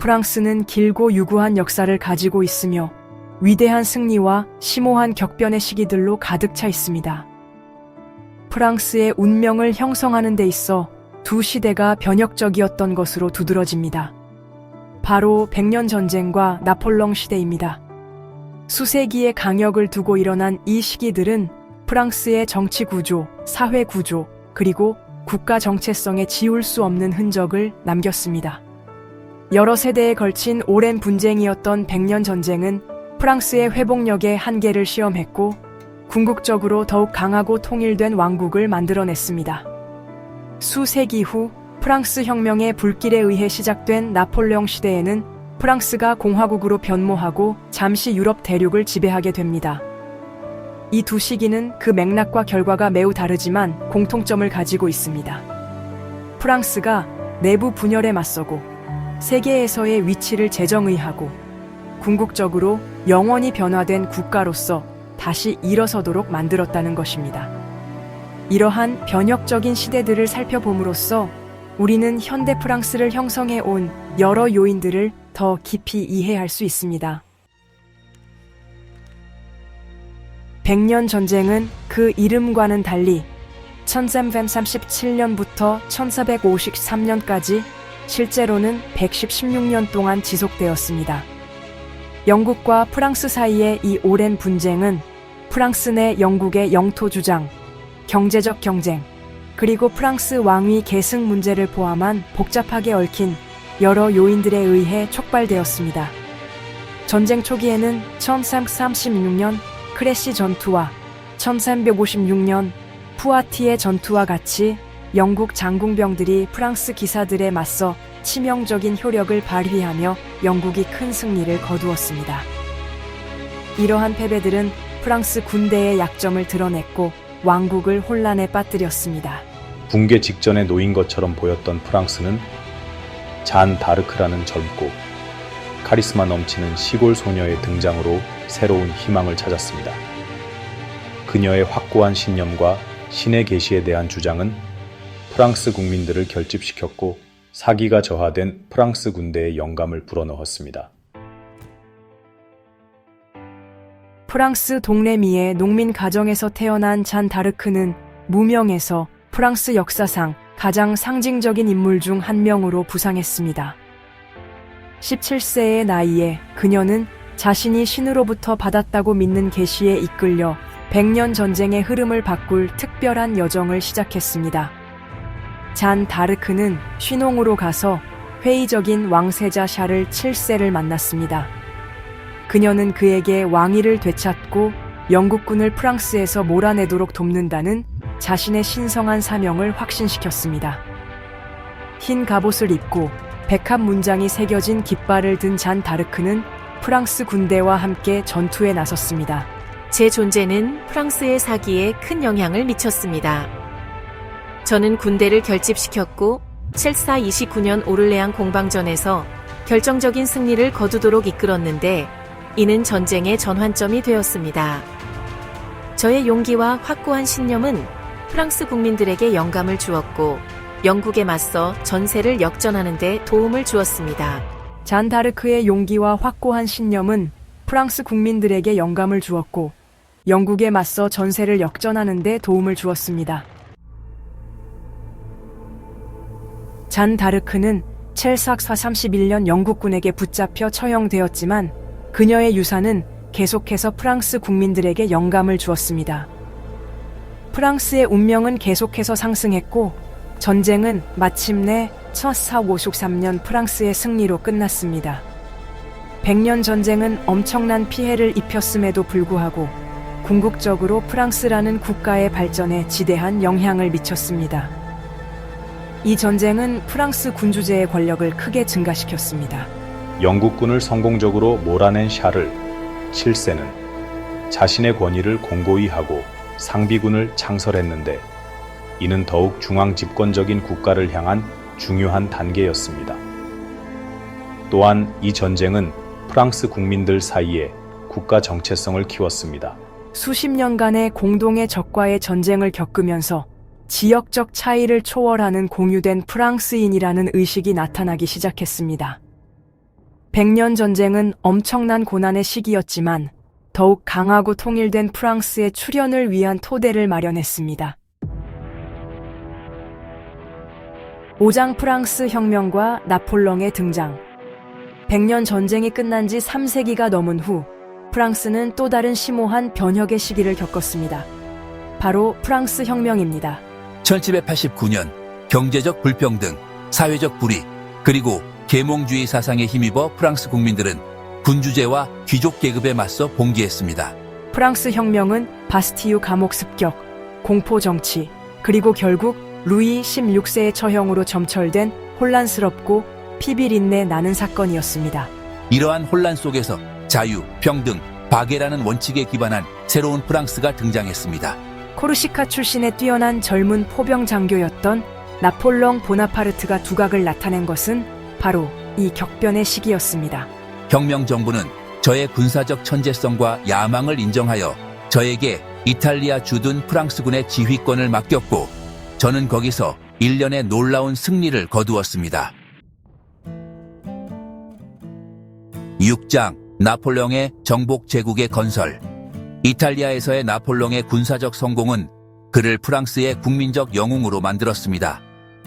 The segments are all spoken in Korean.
프랑스는 길고 유구한 역사를 가지고 있으며 위대한 승리와 심오한 격변의 시기들로 가득 차 있습니다. 프랑스의 운명을 형성하는 데 있어 두 시대가 변혁적이었던 것으로 두드러집니다. 바로 백년 전쟁과 나폴령 시대입니다. 수세기의 강역을 두고 일어난 이 시기들은 프랑스의 정치 구조, 사회 구조, 그리고 국가 정체성에 지울 수 없는 흔적을 남겼습니다. 여러 세대에 걸친 오랜 분쟁이었던 백년 전쟁은 프랑스의 회복력의 한계를 시험했고 궁극적으로 더욱 강하고 통일된 왕국을 만들어냈습니다. 수세기 후 프랑스 혁명의 불길에 의해 시작된 나폴레옹 시대에는 프랑스가 공화국으로 변모하고 잠시 유럽 대륙을 지배하게 됩니다. 이 두 시기는 그 맥락과 결과가 매우 다르지만 공통점을 가지고 있습니다. 프랑스가 내부 분열에 맞서고 세계에서의 위치를 재정의하고 궁극적으로 영원히 변화된 국가로서 다시 일어서도록 만들었다는 것입니다. 이러한 변혁적인 시대들을 살펴봄으로써 우리는 현대 프랑스를 형성해 온 여러 요인들을 더 깊이 이해할 수 있습니다. 백년 전쟁은 그 이름과는 달리 1337년부터 1453년까지 실제로는 116년 동안 지속되었습니다. 영국과 프랑스 사이의 이 오랜 분쟁은 프랑스 내 영국의 영토 주장, 경제적 경쟁, 그리고 프랑스 왕위 계승 문제를 포함한 복잡하게 얽힌 여러 요인들에 의해 촉발되었습니다. 전쟁 초기에는 1336년 크레시 전투와 1356년 푸아티의 전투와 같이 영국 장궁병들이 프랑스 기사들에 맞서 치명적인 효력을 발휘하며 영국이 큰 승리를 거두었습니다. 이러한 패배들은 프랑스 군대의 약점을 드러냈고 왕국을 혼란에 빠뜨렸습니다. 붕괴 직전에 놓인 것처럼 보였던 프랑스는 잔 다르크라는 젊고 카리스마 넘치는 시골 소녀의 등장으로 새로운 희망을 찾았습니다. 그녀의 확고한 신념과 신의 계시에 대한 주장은 프랑스 국민들을 결집시켰고 사기가 저하된 프랑스 군대의 영감을 불어넣었습니다. 프랑스 동레미의 농민 가정에서 태어난 잔 다르크는 무명에서 프랑스 역사상 가장 상징적인 인물 중 한 명으로 부상했습니다. 17세의 나이에 그녀는 자신이 신으로부터 받았다고 믿는 계시에 이끌려 백년 전쟁의 흐름을 바꿀 특별한 여정을 시작했습니다. 잔 다르크는 쉬농으로 가서 회의적인 왕세자 샤를 7세를 만났습니다. 그녀는 그에게 왕위를 되찾고 영국군을 프랑스에서 몰아내도록 돕는다는 자신의 신성한 사명을 확신시켰습니다. 흰 갑옷을 입고 백합 문장이 새겨진 깃발을 든 잔 다르크는 프랑스 군대와 함께 전투에 나섰습니다. 제 존재는 프랑스의 사기에 큰 영향을 미쳤습니다. 저는 군대를 결집시켰고 7429년 오를레앙 공방전에서 결정적인 승리를 거두도록 이끌었는데 이는 전쟁의 전환점이 되었습니다. 저의 용기와 확고한 신념은 프랑스 국민들에게 영감을 주었고 영국에 맞서 전세를 역전하는 데 도움을 주었습니다. 잔 다르크의 용기와 확고한 신념은 프랑스 국민들에게 영감을 주었고 영국에 맞서 전세를 역전하는 데 도움을 주었습니다. 잔 다르크는 첼삭사 31년 영국군에게 붙잡혀 처형되었지만 그녀의 유산은 계속해서 프랑스 국민들에게 영감을 주었습니다. 프랑스의 운명은 계속해서 상승했고 전쟁은 마침내 1453년 프랑스의 승리로 끝났습니다. 백년 전쟁은 엄청난 피해를 입혔음에도 불구하고 궁극적으로 프랑스라는 국가의 발전에 지대한 영향을 미쳤습니다. 이 전쟁은 프랑스 군주제의 권력을 크게 증가시켰습니다. 영국군을 성공적으로 몰아낸 샤를 7세는 자신의 권위를 공고히 하고 상비군을 창설했는데 이는 더욱 중앙 집권적인 국가를 향한 중요한 단계였습니다. 또한 이 전쟁은 프랑스 국민들 사이에 국가 정체성을 키웠습니다. 수십 년간의 공동의 적과의 전쟁을 겪으면서 지역적 차이를 초월하는 공유된 프랑스인이라는 의식이 나타나기 시작했습니다. 백년 전쟁은 엄청난 고난의 시기였지만 더욱 강하고 통일된 프랑스의 출현을 위한 토대를 마련했습니다. 오장 프랑스 혁명과 나폴령의 등장. 백년 전쟁이 끝난 지 3세기가 넘은 후 프랑스는 또 다른 심오한 변혁의 시기를 겪었습니다. 바로 프랑스 혁명입니다. 1789년 경제적 불평등, 사회적 불이, 그리고 계몽주의 사상에 힘입어 프랑스 국민들은 군주제와 귀족 계급에 맞서 봉기했습니다. 프랑스 혁명은 바스티유 감옥 습격, 공포 정치, 그리고 결국 루이 16세의 처형으로 점철된 혼란스럽고 피비린내 나는 사건이었습니다. 이러한 혼란 속에서 자유, 평등, 박애라는 원칙에 기반한 새로운 프랑스가 등장했습니다. 코르시카 출신의 뛰어난 젊은 포병 장교였던 나폴롱 보나파르트가 두각을 나타낸 것은 바로 이 격변의 시기였습니다. 혁명 정부는 저의 군사적 천재성과 야망을 인정하여 저에게 이탈리아 주둔 프랑스군의 지휘권을 맡겼고 저는 거기서 일련의 놀라운 승리를 거두었습니다. 6장 나폴레옹의 정복 제국의 건설 이탈리아에서의 나폴레옹의 군사적 성공은 그를 프랑스의 국민적 영웅으로 만들었습니다.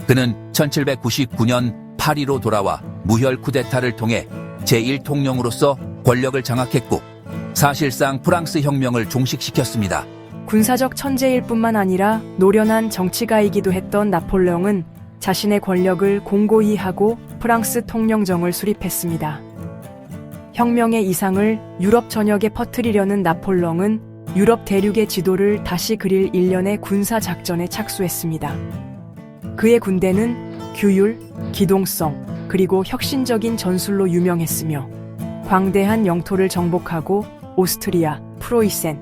그는 1799년 파리로 돌아와 무혈 쿠데타를 통해 제1통령으로서 권력을 장악했고 사실상 프랑스 혁명을 종식시켰습니다. 군사적 천재일 뿐만 아니라 노련한 정치가이기도 했던 나폴레옹은 자신의 권력을 공고히 하고 프랑스 통령정을 수립했습니다. 혁명의 이상을 유럽 전역에 퍼뜨리려는 나폴레옹은 유럽 대륙의 지도를 다시 그릴 일련의 군사 작전에 착수했습니다. 그의 군대는 규율, 기동성, 그리고 혁신적인 전술로 유명했으며 광대한 영토를 정복하고 오스트리아, 프로이센,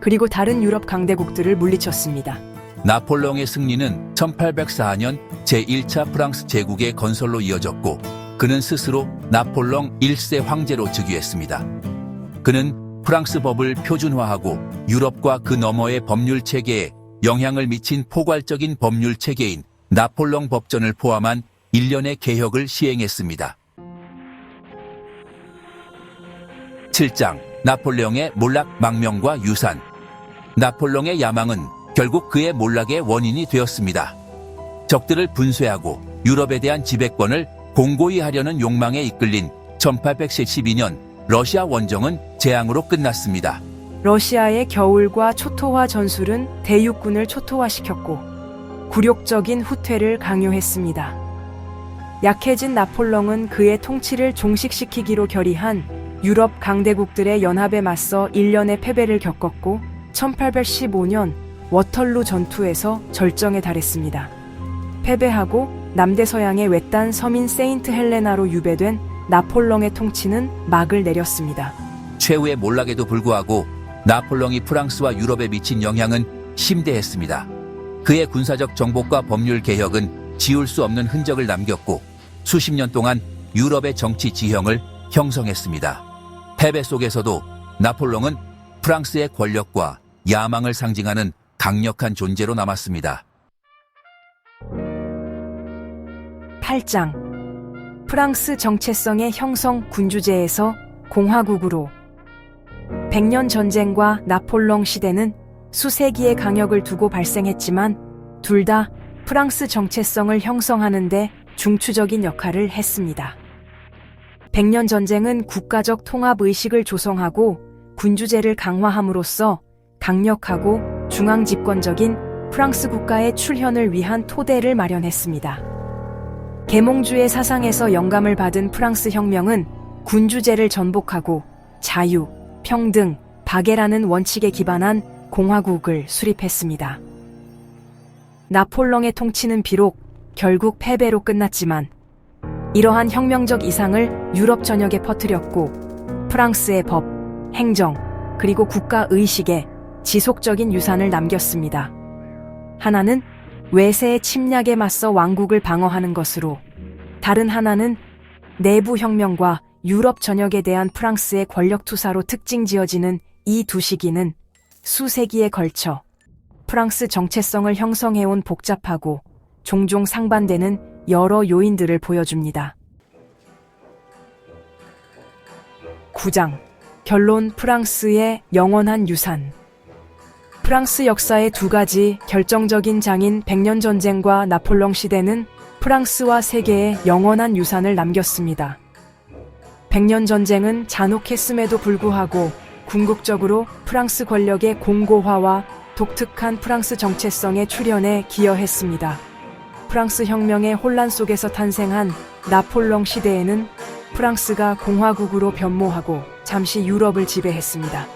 그리고 다른 유럽 강대국들을 물리쳤습니다. 나폴레옹의 승리는 1804년 제1차 프랑스 제국의 건설로 이어졌고 그는 스스로 나폴레옹 1세 황제로 즉위했습니다. 그는 프랑스 법을 표준화하고 유럽과 그 너머의 법률 체계에 영향을 미친 포괄적인 법률 체계인 나폴레옹 법전을 포함한 일련의 개혁을 시행했습니다. 7장 나폴레옹의 몰락 망명과 유산 나폴레옹의 야망은 결국 그의 몰락의 원인이 되었습니다. 적들을 분쇄하고 유럽에 대한 지배권을 공고히 하려는 욕망에 이끌린 1812년 러시아 원정은 재앙으로 끝났습니다. 러시아의 겨울과 초토화 전술은 대육군을 초토화시켰고 굴욕적인 후퇴를 강요했습니다. 약해진 나폴령은 그의 통치를 종식시키기로 결의한 유럽 강대국들의 연합에 맞서 일련의 패배를 겪었고 1815년 워털루 전투에서 절정에 달했습니다. 패배하고 남대서양의 외딴 섬인 세인트 헬레나로 유배된 나폴령의 통치는 막을 내렸습니다. 최후의 몰락에도 불구하고 나폴레옹이 프랑스와 유럽에 미친 영향은 심대했습니다. 그의 군사적 정복과 법률 개혁은 지울 수 없는 흔적을 남겼고 수십 년 동안 유럽의 정치 지형을 형성했습니다. 패배 속에서도 나폴레옹은 프랑스의 권력과 야망을 상징하는 강력한 존재로 남았습니다. 8장 프랑스 정체성의 형성 군주제에서 공화국으로 백년 전쟁과 나폴롱 시대는 수세기의 강역을 두고 발생했지만 둘 다 프랑스 정체성을 형성하는데 중추적인 역할을 했습니다. 백년 전쟁은 국가적 통합 의식을 조성하고 군주제를 강화함으로써 강력하고 중앙 집권적인 프랑스 국가의 출현을 위한 토대를 마련했습니다. 계몽주의 사상에서 영감을 받은 프랑스 혁명은 군주제를 전복하고 자유, 평등, 박애라는 원칙에 기반한 공화국을 수립했습니다. 나폴령의 통치는 비록 결국 패배로 끝났지만 이러한 혁명적 이상을 유럽 전역에 퍼뜨렸고 프랑스의 법, 행정, 그리고 국가 의식에 지속적인 유산을 남겼습니다. 하나는 외세의 침략에 맞서 왕국을 방어하는 것으로 다른 하나는 내부 혁명과 유럽 전역에 대한 프랑스의 권력 투사로 특징 지어지는 이 두 시기는 수세기에 걸쳐 프랑스 정체성을 형성해온 복잡하고 종종 상반되는 여러 요인들을 보여줍니다. 9장 결론 프랑스의 영원한 유산 프랑스 역사의 두 가지 결정적인 장인 백년 전쟁과 나폴령 시대는 프랑스와 세계에 영원한 유산을 남겼습니다. 백년 전쟁은 잔혹했음에도 불구하고 궁극적으로 프랑스 권력의 공고화와 독특한 프랑스 정체성의 출현에 기여했습니다. 프랑스 혁명의 혼란 속에서 탄생한 나폴령 시대에는 프랑스가 공화국으로 변모하고 잠시 유럽을 지배했습니다.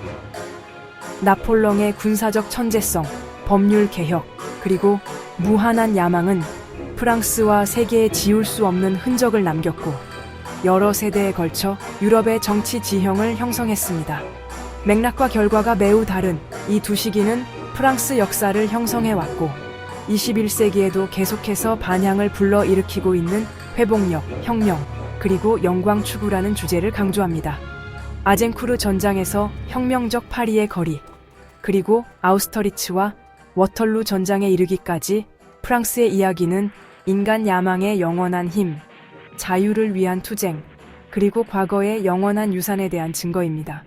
나폴령의 군사적 천재성, 법률 개혁, 그리고 무한한 야망은 프랑스와 세계에 지울 수 없는 흔적을 남겼고 여러 세대에 걸쳐 유럽의 정치 지형을 형성했습니다. 맥락과 결과가 매우 다른 이 두 시기는 프랑스 역사를 형성해 왔고 21세기에도 계속해서 반향을 불러일으키고 있는 회복력, 혁명, 그리고 영광 추구라는 주제를 강조합니다. 아젠쿠르 전장에서 혁명적 파리의 거리, 그리고 아우스터리츠와 워털루 전장에 이르기까지 프랑스의 이야기는 인간 야망의 영원한 힘, 자유를 위한 투쟁, 그리고 과거의 영원한 유산에 대한 증거입니다.